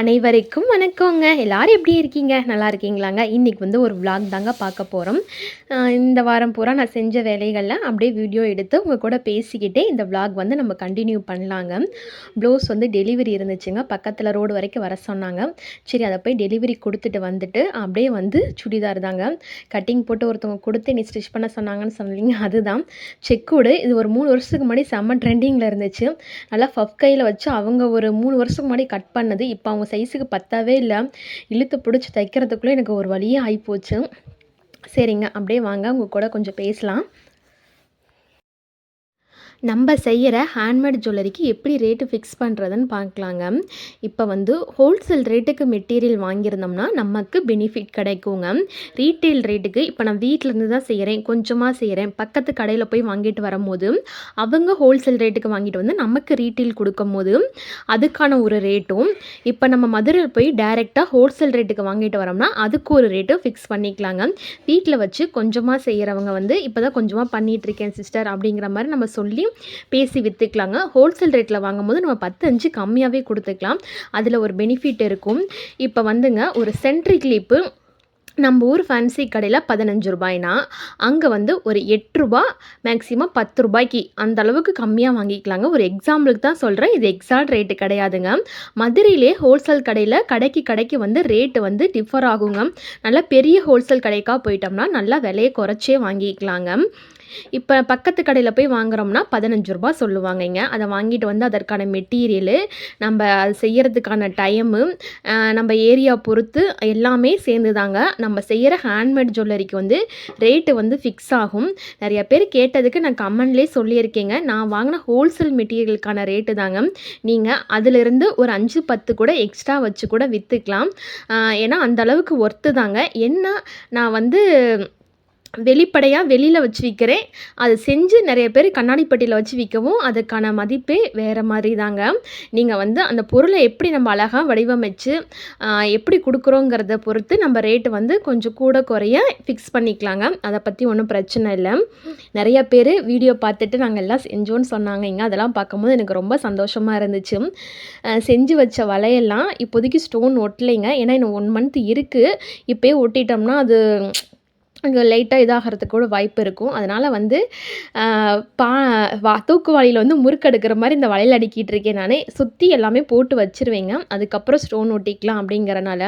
அனைவருக்கும் வணக்கங்க. எல்லாரும் எப்படி இருக்கீங்க? நல்லா இருக்கீங்களாங்க? இன்றைக்கி வந்து ஒரு விளாக் தாங்க பார்க்க போகிறோம் இந்த வாரம் பூரா நான் செஞ்ச வேலைகளில் அப்படியே வீடியோ எடுத்து உங்கள் கூட பேசிக்கிட்டே இந்த விளாக் வந்து நம்ம கண்டினியூ பண்ணலாங்க. ப்ளவுஸ் வந்து டெலிவரி இருந்துச்சுங்க. பக்கத்தில் ரோடு வரைக்கும் வர சொன்னாங்க. சரி அதை போய் டெலிவரி கொடுத்துட்டு வந்துட்டு அப்படியே வந்து சுடிதார் தாங்க. கட்டிங் போட்டு ஒருத்தவங்க கொடுத்து நீ ஸ்டிச் பண்ண சொன்னாங்கன்னு சொன்னீங்க அதுதான். செக்கோடு இது ஒரு மூணு வருஷத்துக்கு முன்னாடி செம்ம ட்ரெண்டிங்கில் இருந்துச்சு. நல்லா ஃபஃப் கையில் வச்சு அவங்க ஒரு மூணு வருஷத்துக்கு முன்னாடி கட் பண்ணது. இப்போ அவங்க சைஸுக்கு பத்தாவே இல்லை. இழுத்து பிடிச்சி தைக்கிறதுக்குள்ளே எனக்கு ஒரு வழியே ஆகிப்போச்சு சரிங்க அப்படியே வாங்க. உங்கள் கூட கொஞ்சம் பேசலாம். நம்ம செய்கிற ஹேண்ட்மேட் ஜுவல்லரிக்கு எப்படி ரேட்டு ஃபிக்ஸ் பண்ணுறதுன்னு பார்க்கலாங்க. இப்போ வந்து ஹோல்சேல் ரேட்டுக்கு மெட்டீரியல் வாங்கியிருந்தோம்னா நமக்கு பெனிஃபிட் கிடைக்குங்க. ரீட்டெயில் ரேட்டுக்கு இப்போ நான் வீட்டிலேருந்து தான் செய்கிறேன் கொஞ்சமாக செய்கிறேன் பக்கத்து கடையில் போய் வாங்கிட்டு வரும்போது அவங்க ஹோல்சேல் ரேட்டுக்கு வாங்கிட்டு வந்து நமக்கு ரீட்டெயில் கொடுக்கும்போது அதுக்கான ஒரு ரேட்டும் இப்போ நம்ம மதுரையில் போய் டைரெக்டாக ஹோல்சேல் ரேட்டுக்கு வாங்கிட்டு வரோம்னா அதுக்கு ஒரு ரேட்டும் ஃபிக்ஸ் பண்ணிக்கலாங்க. வீட்டில் வச்சு கொஞ்சமாக செய்கிறவங்க வந்து இப்போ தான் கொஞ்சமாக பண்ணிகிட்ருக்கேன் சிஸ்டர் அப்படிங்கிற மாதிரி நம்ம சொல்லி பேசி விற்றுக்கலாங்க ஹோல்சேல் ரேட்டில் வாங்கும்போது நம்ம பத்து அஞ்சு கம்மியாகவே கொடுத்துக்கலாம். அதில் ஒரு பெனிஃபிட் இருக்கும். இப்போ வந்துங்க ஒரு சென்ட்ரி கிளிப்பு நம்ம ஊர் ஃபேன்சி கடையில் பதினஞ்சு ரூபாய்னா அங்கே வந்து ஒரு எட்டு ரூபா மேக்ஸிமம் பத்து ரூபாய்க்கு அந்த அளவுக்கு கம்மியாக வாங்கிக்கலாங்க. ஒரு எக்ஸாம்பிளுக்கு தான் சொல்கிறேன் இது எக்ஸாக்ட் ரேட்டு கிடையாதுங்க. மதுரையிலே ஹோல்சேல் கடையில் கடைக்கு கடைக்கு வந்து ரேட்டு வந்து டிஃபர் ஆகுங்க. நல்லா பெரிய ஹோல்சேல் கடைக்காக போயிட்டோம்னா நல்லா விலையை குறைச்சே வாங்கிக்கலாங்க. இப்போ பக்கத்து கடையில் போய் வாங்குறோம்னா பதினஞ்சு ரூபா சொல்லுவாங்கங்க. அதை வாங்கிட்டு வந்து அதற்கான மெட்டீரியலு நம்ம அது செய்கிறதுக்கான டைமு நம்ம ஏரியா பொறுத்து எல்லாமே சேர்ந்து தாங்க நம்ம செய்கிற ஹேண்ட்மேட் ஜுவல்லரிக்கு வந்து ரேட்டு வந்து ஃபிக்ஸ் ஆகும். நிறைய பேர் கேட்டதுக்கு நான் கமெண்ட்லேயே சொல்லியிருக்கேங்க. நான் வாங்கின ஹோல்சேல் மெட்டீரியலுக்கான ரேட்டு தாங்க. நீங்கள் அதிலிருந்து ஒரு அஞ்சு பத்து கூட எக்ஸ்ட்ரா வச்சு கூட விற்றுக்கலாம் ஏன்னா அந்த அளவுக்கு ஒர்த்து தாங்க. என்ன நான் வந்து வெளிப்படையாக வெளியில் வச்சு விற்கிறேன் அது செஞ்சு நிறைய பேர் கண்ணாடி பெட்டியில் வச்சு விற்கவும் அதுக்கான மதிப்பே வேறு மாதிரி தாங்க நீங்கள் வந்து அந்த பொருளை எப்படி நம்ம அழகாக வடிவமைச்சு எப்படி கொடுக்குறோங்கிறத பொறுத்து நம்ம ரேட்டு வந்து கொஞ்சம் கூட குறைய ஃபிக்ஸ் பண்ணிக்கலாங்க. அதை பற்றி ஒன்றும் பிரச்சனை இல்லை. நிறைய பேர் வீடியோ பார்த்துட்டு நாங்கள் எல்லாம் செஞ்சோன்னு சொன்னாங்க. இங்கே அதெல்லாம் பார்க்கும்போது எனக்கு ரொம்ப சந்தோஷமாக இருந்துச்சு. செஞ்சு வச்ச வலையெல்லாம் இப்போதைக்கு ஸ்டோன் ஒட்டலைங்க. ஏன்னா இன்னும் ஒன் மந்த் இருக்குது இப்போயே ஒட்டிட்டோம்னா அது அங்கே லைட்டாக இதாகிறதுக்கு கூட வாய்ப்பு இருக்கும். அதனால் வந்து பா வா தூக்கு வாளியில் வந்து முறுக்கெடுக்கிற மாதிரி இந்த வளையல் அடுக்கிட்டு இருக்கேன் நான். சுற்றி எல்லாமே போட்டு வச்சுருவேங்க. அதுக்கப்புறம் ஸ்டோன் ஒட்டிக்கலாம் அப்படிங்கிறனால.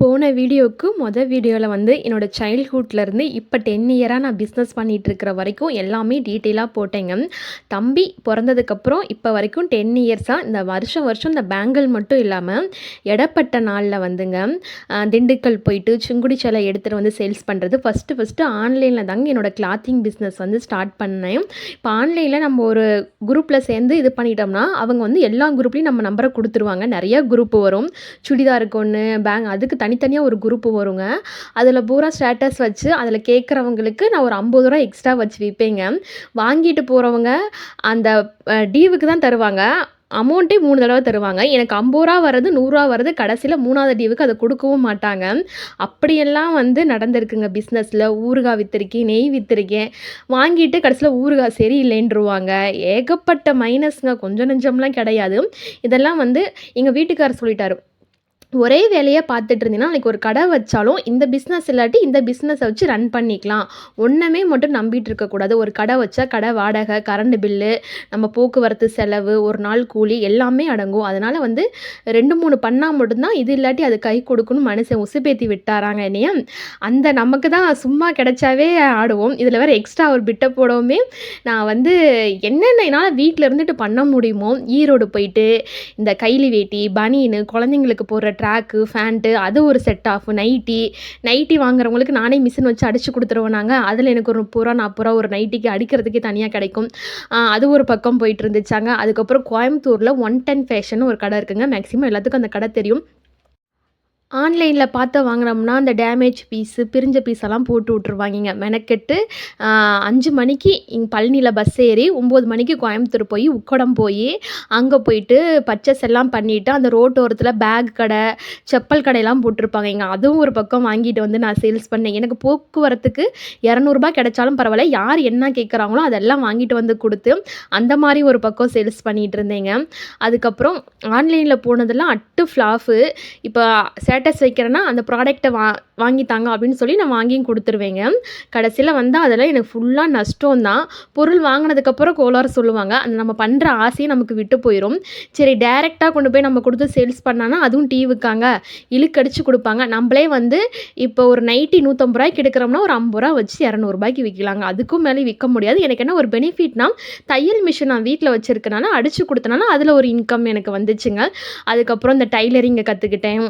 போன வீடியோவுக்கு மொதல் வீடியோவில் வந்து என்னோடய சைல்ட்ஹுட்லேருந்து இப்போ டென் இயராக நான் பிஸ்னஸ் பண்ணிகிட்ருக்கிற வரைக்கும் எல்லாமே டீட்டெயிலாக போட்டேங்க. தம்பி பிறந்ததுக்கப்புறம் இப்போ வரைக்கும் டென் இயர்ஸாக இந்த வருஷம் வருஷம் இந்த பேங்கிள் மட்டும் இல்லாமல் இடப்பட்ட நாளில் வந்துங்க திண்டுக்கல் போயிட்டு சுங்குடி சேலை எடுத்துகிட்டு வந்து சேல்ஸ் பண்ணுறது ஃபஸ்ட்டு ஃபஸ்ட்டு ஆன்லைனில் தாங்க என்னோடய கிளாத்திங் பிஸ்னஸ் வந்து ஸ்டார்ட் பண்ணேன். இப்போ ஆன்லைனில் நம்ம ஒரு குரூப்பில் சேர்ந்து இது பண்ணிட்டோம்னா அவங்க வந்து எல்லா குரூப்லேயும் நம்ம நம்பரை கொடுத்துருவாங்க. நிறைய குரூப் வரும். சுடிதாருக்கு ஒன்று பேங்க் அதுக்கு தனித்தனியாக ஒரு குரூப் வருங்க. அதில் பூரா ஸ்டேட்டஸ் வச்சு அதில் கேட்குறவங்களுக்கு நான் ஒரு ஐம்பது ரூபா எக்ஸ்ட்ரா வச்சு விற்பேங்க வாங்கிட்டு போகிறவங்க அந்த டீவுக்கு தான் தருவாங்க. அமௌண்ட்டே மூணு தடவை தருவாங்க. எனக்கு ஐம்பது ரூபா வர்றது நூறுரூவா வர்றது கடைசியில் மூணாவது டீவுக்கு அதை கொடுக்கவும் மாட்டாங்க. அப்படியெல்லாம் வந்து நடந்திருக்குங்க பிஸ்னஸில் ஊறுகாய் விற்றுருக்கேன் நெய் விற்றுருக்கேன் வாங்கிட்டு கடைசியில் ஊறுகாய் சரியில்லைன்றுவாங்க. ஏகப்பட்ட மைனஸ்ங்க கொஞ்சம் நெஞ்சம்லாம் கிடையாது. இதெல்லாம் வந்து எங்கள் வீட்டுக்காரர் சொல்லிட்டாரு. ஒரே வேலையாக பார்த்துட்டு இருந்தீங்கன்னா நாளைக்கு ஒரு கடை வச்சாலும் இந்த பிஸ்னஸ் இல்லாட்டி இந்த பிஸ்னஸை வச்சு ரன் பண்ணிக்கலாம். ஒன்றுமே மட்டும் நம்பிட்டு இருக்கக்கூடாது. ஒரு கடை வச்சா கடை வாடகை கரண்ட் பில்லு நம்ம போக்குவரத்து செலவு ஒரு நாள் கூலி எல்லாமே அடங்கும். அதனால் வந்து ரெண்டு மூணு பண்ணால் மட்டும்தான் இது இல்லாட்டி அது கை கொடுக்கணும் மனுஷன் உசுப்பேத்தி விட்டாராங்க என்னையா. அந்த நமக்கு தான் சும்மா கிடைச்சாவே ஆடுவோம். இதில் வேறு எக்ஸ்ட்ரா ஒரு பிட்டை போடவுமே நான் வந்து என்னென்ன என்னால் வீட்டில் இருந்துட்டு பண்ண முடியுமோ ஈரோடு போயிட்டு இந்த கைலி வேட்டி பனியனு குழந்தைங்களுக்கு போடுற ட்ராக்கு ஃபேண்ட்டு அது ஒரு செட் ஆஃப் நைட்டி நைட்டி வாங்குறவங்களுக்கு நானே மிஷின் வச்சு அடித்து கொடுத்துருவோம் நாங்கள் அதில் எனக்கு ஒரு முப்பது ரூபா நாற்பது ரூபா ஒரு நைட்டிக்கு அடிக்கிறதுக்கே தனியாக கிடைக்கும். அது ஒரு பக்கம் போயிட்டு இருந்துச்சாங்க. அதுக்கப்புறம் கோயம்புத்தூரில் ஒன் டென் ஃபேஷன் ஒரு கடை இருக்குங்க. மேக்ஸிமம் எல்லாத்துக்கும் அந்த கடை தெரியும். ஆன்லைனில் பார்த்து வாங்குனோம்னா, அந்த டேமேஜ் பீஸு, பிரிஞ்ச பீஸெல்லாம் போட்டு விட்டுருவாங்கங்க. மெனக்கெட்டு அஞ்சு மணிக்கு இங்கே பழனியில் பஸ் ஏறி ஒம்பது மணிக்கு கோயம்புத்தூர் போய், உக்கடம் போய் அங்கே போயிட்டு பர்ச்சேஸ் எல்லாம் பண்ணிவிட்டு அந்த ரோட்டோரத்தில் பேக் கடை, செப்பல் கடையெல்லாம் போட்டிருப்பாங்க இங்கே அதுவும் ஒரு பக்கம் வாங்கிட்டு வந்து நான் சேல்ஸ் பண்ணேன். எனக்கு போக்குவரத்துக்கு இரநூறுபா கிடைச்சாலும் பரவாயில்ல யார் என்ன கேட்குறாங்களோ, அதெல்லாம் வாங்கிட்டு வந்து கொடுத்து அந்த மாதிரி ஒரு பக்கம் சேல்ஸ் பண்ணிகிட்டு இருந்தேங்க. அதுக்கப்புறம் ஆன்லைனில் போனதெல்லாம் அட்டு ஃப்ளாப்பு. இப்ப ஸ்டேட்டஸ் வைக்கிறேன்னா, அந்த ப்ராடக்ட்டை வா வாங்கி தாங்க அப்படின்னு சொல்லி நான் வாங்கியும் கொடுத்துருவேங்க கடைசியில் வந்து அதெல்லாம் எனக்கு ஃபுல்லாக நஷ்டம் தான். பொருள் வாங்கினதுக்கப்புறம் கோளாறு சொல்லுவாங்க. அந்த நம்ம பண்ணுற ஆசையை நமக்கு விட்டு போயிடும் சரி டேரெக்டாக கொண்டு போய் நம்ம கொடுத்து சேல்ஸ் பண்ணானா, அதுவும் டீ விக்காங்க. இழுக்கடிச்சு கொடுப்பாங்க நம்மளே வந்து இப்போ ஒரு நைட்டி நூற்றம்பது ரூபாய்க்கு எடுக்கிறோம்னா, ஒரு ஐம்பது ரூபா வச்சு இரநூறுபாய்க்கு விற்கலாங்க அதுக்கும் மேலே விற்க முடியாது. எனக்கு என்ன ஒரு பெனிஃபிட்னா, தையல் மிஷின் நான் வீட்டில் வச்சுருக்கனால அடிச்சு கொடுத்தனால அதில் ஒரு இன்கம் எனக்கு வந்துச்சுங்க. அதுக்கப்புறம் இந்த டைலரிங்கை கற்றுக்கிட்டேன்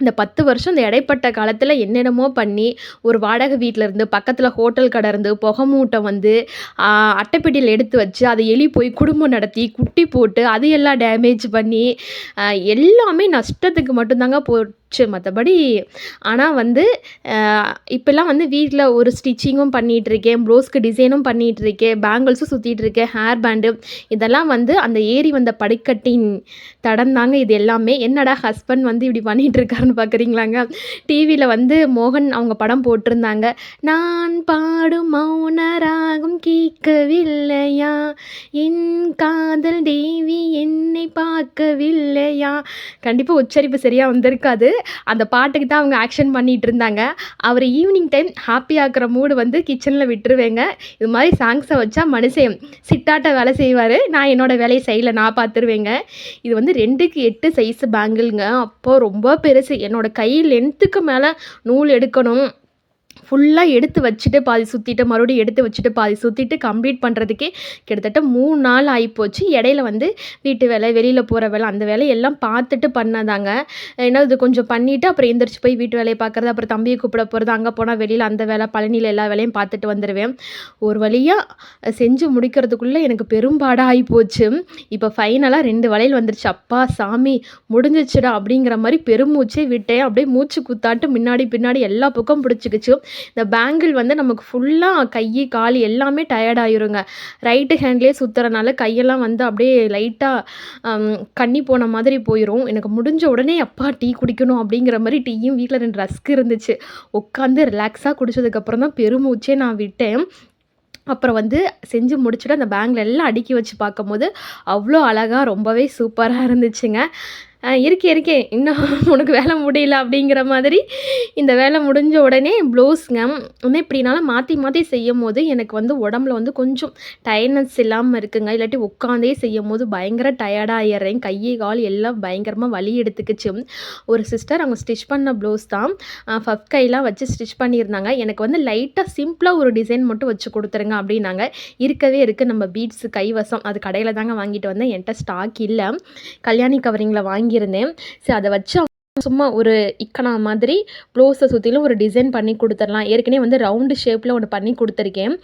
இந்த 10 வருஷம் இந்த இடைப்பட்ட காலத்தில் என்னென்னமோ பண்ணி, ஒரு வாடகை வீட்டில் இருந்து, பக்கத்தில் ஹோட்டல் கடை இருந்து, புகை மூட்டை வந்து, அட்டைப்பெட்டியில் எடுத்து வச்சு, அதை எலி போய் குடும்பம் நடத்தி, குட்டி போட்டு, அது எல்லாம் டேமேஜ் பண்ணி, எல்லாமே நஷ்டத்துக்கு மட்டும்தாங்க போ ஸ்டிச்சு மற்றபடி ஆனால் வந்து இப்போல்லாம் வந்து வீட்டில் ஒரு ஸ்டிச்சிங்கும் பண்ணிகிட்ருக்கேன் ப்ளவுஸ்க்கு டிசைனும் பண்ணிகிட்ருக்கேன் பேங்கிள்ஸும் சுற்றிட்டுருக்கேன் ஹேர் பேண்டு இதெல்லாம் வந்து அந்த ஏறி வந்த படிக்கட்டின் தடந்தாங்க இது எல்லாமே. என்னடா ஹஸ்பண்ட் வந்து இப்படி பண்ணிகிட்ருக்காருன்னு பார்க்குறீங்களாங்க? டிவியில் வந்து மோகன் அவங்க படம் போட்டிருந்தாங்க. நான் பாடும் மௌன ராகம் கேட்கவில்லையா? என் காதல் தேவி என்னை பார்க்கவில்லையா? கண்டிப்பாக உச்சரிப்பு சரியாக வந்திருக்காது. அந்த பாட்டுக்கு தான் அவங்க ஆக்ஷன் பண்ணிட்டு இருந்தாங்க. அவர் ஈவினிங் டைம் ஹாப்பி ஆக்குற மூடு வந்து கிச்சனில் விட்டுருவேங்க. இது மாதிரி சாங்ஸை வச்சா மனுஷன் சிட்டாட்ட வேலை செய்வார் நான் என்னோட வேலையை சைட்ல நான் பார்த்துருவேங்க. இது வந்து 2க்கு 8 சைஸ் பேங்கிள்ங்க. அப்போ ரொம்ப பெருசு. என்னோடய கை லென்த்துக்கு மேலே நூல் எடுக்கணும். ஃபுல்லாக எடுத்து வச்சுட்டு, பாதி சுற்றிட்டு மறுபடியும் எடுத்து வச்சுட்டு, பாதி சுற்றிட்டு கம்ப்ளீட் பண்ணுறதுக்கே கிட்டத்தட்ட மூணு நாள் ஆகிப்போச்சு இடையில வந்து வீட்டு வேலை, வெளியில் போகிற வேலை, அந்த வேலையெல்லாம் பார்த்துட்டு பண்ணதாங்க. ஏன்னா இது கொஞ்சம் பண்ணிவிட்டு அப்புறம் எந்திரிச்சு போய் வீட்டு வேலையை பார்க்குறது, அப்புறம் தம்பியை கூப்பிட போகிறது அங்கே போனால் வெளியில் அந்த வேலை, பழனியில் எல்லா வேலையும் பார்த்துட்டு வந்துடுவேன் ஒரு வழியாக செஞ்சு முடிக்கிறதுக்குள்ளே எனக்கு பெரும்பாடா ஆயிப்போச்சு. இப்ப ஃபைனலா 2 வளையல் வந்துருச்சு. அப்பா சாமி முடிஞ்சிச்சுடா அப்படிங்கிற மாதிரி பெருமூச்சே விட்டேன். அப்படியே மூச்சு குத்தாட்டு முன்னாடி, பின்னாடி எல்லா பக்கம் பிடிச்சுக்கிச்சு. இந்த பேங்கிள் வந்து நமக்கு ஃபுல்லாக கை, கால் எல்லாமே டயர்ட் ஆயிருங்க. ரைட்டு ஹேண்ட்லேயே சுற்றுறனால கையெல்லாம் வந்து அப்படியே லைட்டாக கண்ணி போன மாதிரி போயிடும் எனக்கு முடிஞ்ச உடனே அப்பா டீ குடிக்கணும் அப்படிங்கிற மாதிரி டீயும் வீட்டில் ரெண்டு ரஸ்க் இருந்துச்சு. உட்காந்து ரிலாக்ஸாக குடித்ததுக்கப்புறம் தான் பெருமூச்சே நான் விட்டேன். அப்புறம் வந்து செஞ்சு முடிச்சுட்டு அந்த பேங்கிள் எல்லாம் அடுக்கி வச்சு பார்க்கும்போது, அவ்வளோ அழகாக ரொம்பவே சூப்பராக இருந்துச்சுங்க. இருக்கே இருக்கேன் இருக்கேன். இன்னும் உனக்கு வேலை முடியல அப்படிங்கிற மாதிரி, இந்த வேலை முடிஞ்ச உடனே ப்ளவுஸ்ங்க. வந்து மாற்றி மாற்றி செய்யும் செய்யும்போது, எனக்கு வந்து உடம்புல வந்து கொஞ்சம் டயர்னஸ் இல்லாமல் இருக்குங்க. இல்லாட்டி உட்காந்தே செய்யும் போது பயங்கர டயர்டாகிடுறேன் ஆயிர்றேன். கை, கால் எல்லாம் பயங்கரமாக வலி எடுத்துக்கிச்சு. ஒரு சிஸ்டர் அவங்க ஸ்டிச் பண்ண ப்ளவுஸ் தான். ஃபஃப் கைலாம் வச்சு ஸ்டிச் பண்ணியிருந்தாங்க. எனக்கு வந்து லைட்டாக சிம்பிளாக ஒரு டிசைன் மட்டும் வச்சு கொடுத்துருங்க அப்படின்னாங்க. இருக்கவே இருக்குது நம்ம பீட்ஸ் கைவசம். அது கடையில் தாங்க வாங்கிட்டு வந்தேன். என்கிட்ட ஸ்டாக் இல்லை கல்யாணி கவரிங்ல வாங்கியிருந்தேன். ஸோ அதை வச்சு சும்மா ஒரு இக்கனா மாதிரி ப்ளவுஸை சுற்றிலும் ஒரு டிசைன் பண்ணி கொடுத்துடலாம் ஏற்கனவே வந்து ரவுண்டு ஷேப்பில் ஒன்று பண்ணி கொடுத்துருக்கேன்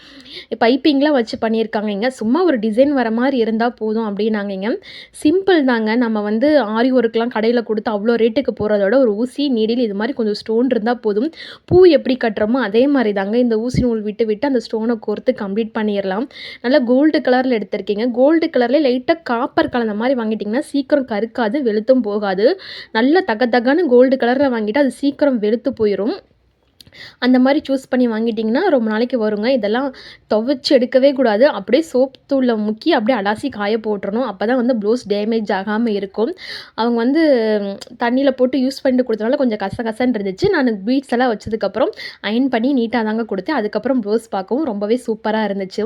பைப்பிங்லாம் வச்சு பண்ணியிருக்காங்க இங்கே சும்மா ஒரு டிசைன் வர மாதிரி இருந்தால் போதும் அப்படின்னாங்க இங்கே சிம்பிள் தாங்க. நம்ம வந்து ஆரி ஒர்க்லாம் கடையில் கொடுத்து அவ்வளோ ரேட்டுக்கு போகிறதோட ஒரு ஊசி, நீடில் இது மாதிரி கொஞ்சம் ஸ்டோன் இருந்தால் போதும். பூ எப்படி கட்டுறோமோ அதே மாதிரி தாங்க. இந்த ஊசி நூல் விட்டு விட்டு அந்த ஸ்டோனை கோர்த்து கம்ப்ளீட் பண்ணிடலாம் நல்லா கோல்டு கலரில் எடுத்திருக்கீங்க கோல்டு கலர்லேயே லைட்டாக காப்பர் கலந்த மாதிரி வாங்கிட்டிங்கன்னா சீக்கிரம் கருக்காது, வெளுத்தும் போகாது. நல்ல தக அழகான கோல்டு கலர்ல வாங்கிட்டு அது சீக்கிரம் வெளுத்து போயிரும். அந்த மாதிரி சூஸ் பண்ணி வாங்கிட்டிங்கன்னா ரொம்ப நாளைக்கு வருங்க. இதெல்லாம் துவைச்சி எடுக்கவே கூடாது. அப்படியே சோப் தூளில் முக்கி அப்படியே அலாசி காய போட்டுறணும். அப்பதான் வந்து ப்ளவுஸ் டேமேஜ் ஆகாமல் இருக்கும். அவங்க வந்து தண்ணியில் போட்டு யூஸ் பண்ணிட்டு கொடுத்தனால கொஞ்சம் கசகசன்னு இருந்துச்சு. நான் பீட்ஸ் எல்லாம் வச்சதுக்கப்புறம் அயர்ன் பண்ணி நீட்டாக தாங்க கொடுத்தேன் அதுக்கப்புறம் ப்ளவுஸ் பார்க்கவும் ரொம்பவே சூப்பராக இருந்துச்சு.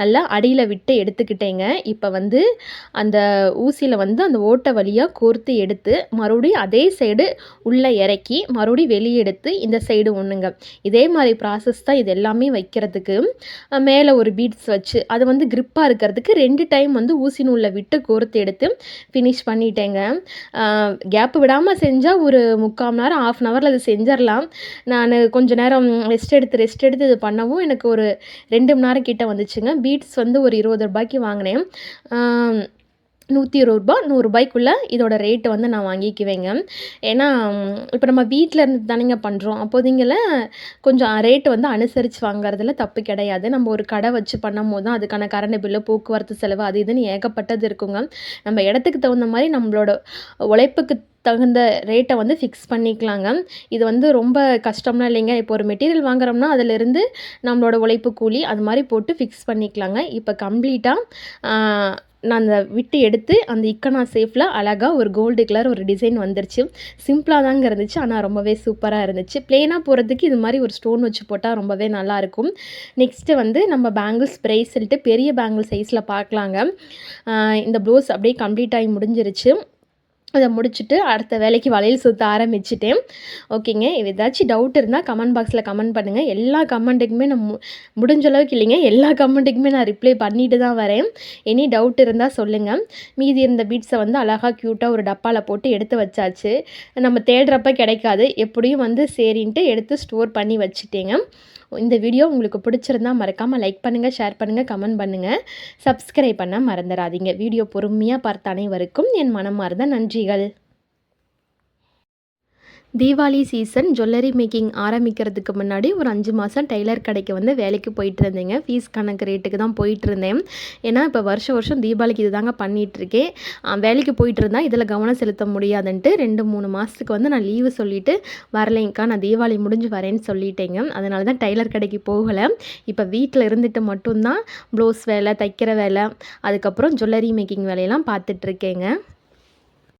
நல்லா அடியில் விட்டு எடுத்துக்கிட்டேங்க. இப்போ வந்து அந்த ஊசியில் வந்து அந்த ஓட்டை வழியாக கோர்த்து எடுத்து, மறுபடியும் அதே சைடு உள்ளே இறக்கி, மறுபடியும் வெளியே எடுத்து இந்த சைடு ஒன்றுங்க வச்சுருங்க இதே மாதிரி ப்ராசஸ் தான் இது எல்லாமே வைக்கிறதுக்கு. மேலே ஒரு பீட்ஸ் வச்சு, அது வந்து க்ரிப்பாக இருக்கிறதுக்கு ரெண்டு டைம் வந்து ஊசி நூலில் விட்டு கோர்த்து எடுத்து ஃபினிஷ் பண்ணிட்டேங்க. கேப் விடாமல் செஞ்சால் ஒரு 3/4 மணி நேரம், 1/2 அன் ஹவர்ல அது செஞ்சிடலாம் நான் கொஞ்ச நேரம் ரெஸ்ட் எடுத்து, ரெஸ்ட் எடுத்து இது பண்ணவும் எனக்கு ஒரு ரெண்டு மணி நேரம் கிட்டே வந்துச்சுங்க. பீட்ஸ் வந்து ஒரு இருபது ரூபாய்க்கு வாங்கினேன். நூற்றி இருபது ரூபா நூறுரூபாய்க்குள்ளே இதோட ரேட்டு வந்து நான் வாங்கிக்குவேங்க. ஏன்னா இப்போ நம்ம வீட்டில் இருந்து தானேங்க பண்ணுறோம் அப்போதைங்கள கொஞ்சம் ரேட்டு வந்து அனுசரித்து வாங்குறதுல தப்பு கிடையாது. நம்ம ஒரு கடை வச்சு பண்ணும் போது தான் அதுக்கான கரண்ட் பில்லு போக்குவரத்து செலவு அது இதுன்னு ஏகப்பட்டது இருக்குங்க. நம்ம இடத்துக்கு தகுந்த மாதிரி நம்மளோட உழைப்புக்கு தகுந்த ரேட்டை வந்து ஃபிக்ஸ் பண்ணிக்கலாங்க. இது வந்து ரொம்ப கஷ்டம்லாம் இல்லைங்க. இப்போ ஒரு மெட்டீரியல் வாங்குறோம்னா அதிலிருந்து நம்மளோட உழைப்பு கூலி அது மாதிரி போட்டு ஃபிக்ஸ் பண்ணிக்கலாங்க. இப்போ கம்ப்ளீட்டாக நான் அந்த விட்டு எடுத்து அந்த இக்கனா சேஃபில் அழகாக ஒரு கோல்டு கலர் ஒரு டிசைன் வந்துருச்சு. சிம்பிளாக தாங்க இருந்துச்சு ஆனால் ரொம்பவே சூப்பராக இருந்துச்சு. ப்ளெயினாக போகிறதுக்கு இது மாதிரி ஒரு ஸ்டோன் வச்சு போட்டால் ரொம்பவே நல்லாயிருக்கும். நெக்ஸ்ட்டு வந்து நம்ம பேங்கிள்ஸ் சொல்லிட்டு பெரிய பேங்கிள் சைஸில் பார்க்கலாங்க. இந்த ப்ளவுஸ் அப்படியே கம்ப்ளீட் ஆகி முடிஞ்சிருச்சு. அதை முடிச்சுட்டு அடுத்த வேலைக்கு வளையல் சுற்ற ஆரம்பிச்சிட்டேன். ஓகேங்க. ஏதாச்சும் டவுட் இருந்தால் கமெண்ட் பாக்ஸில் கமெண்ட் பண்ணுங்கள் எல்லா கமெண்ட்டுக்குமே நான் மு- முடிஞ்ச அளவுக்கு இல்லைங்க. எல்லா கமெண்ட்டுக்குமே நான் ரிப்ளை பண்ணிட்டு தான் வரேன். எனி டவுட் இருந்தால் சொல்லுங்கள் மீதி இருந்த பீட்ஸை வந்து அழகாக க்யூட்டாக ஒரு டப்பாவில் போட்டு எடுத்து வச்சாச்சு. நம்ம தேடுறப்ப கிடைக்காது. எப்படியும் வந்து சரின்ட்டு எடுத்து ஸ்டோர் பண்ணி வச்சுட்டேங்க. இந்த வீடியோ உங்களுக்கு பிடிச்சிருந்தா மறக்காமல் லைக் பண்ணுங்கள் ஷேர் பண்ணுங்கள் கமெண்ட் பண்ணுங்கள் சப்ஸ்கிரைப் பண்ண மறந்துடாதீங்க. வீடியோ பொறுமையாக பார்த்த அனைவருக்கும் என் மனமார்ந்த நன்றிகள். தீபாவளி சீசன் ஜுவல்லரி மேக்கிங் ஆரம்பிக்கிறதுக்கு முன்னாடி ஒரு அஞ்சு மாதம் டெய்லர் கடைக்கு வந்து வேலைக்கு போயிட்டு இருந்தேங்க. ஃபீஸ் கணக்கு ரேட்டுக்கு தான் போயிட்டு இருந்தேன். ஏன்னா இப்போ வருஷம் வருஷம் தீபாவளிக்கு இது தாங்க பண்ணிகிட்ருக்கேன் வேலைக்கு போயிட்டு இருந்தால் இதில் கவனம் செலுத்த முடியாதுன்ட்டு ரெண்டு மூணு மாதத்துக்கு வந்து நான் லீவு சொல்லிட்டு வரலைங்க்கா நான் தீபாவளி முடிஞ்சு வரேன்னு சொல்லிட்டேங்க. அதனால தான் டெய்லர் கடைக்கு போகலை. இப்போ வீட்டில் இருந்துட்டு மட்டும்தான் ப்ளவுஸ் வேலை தைக்கிற வேலை அதுக்கப்புறம் ஜுவல்லரி மேக்கிங் வேலையெல்லாம் பார்த்துட்ருக்கேங்க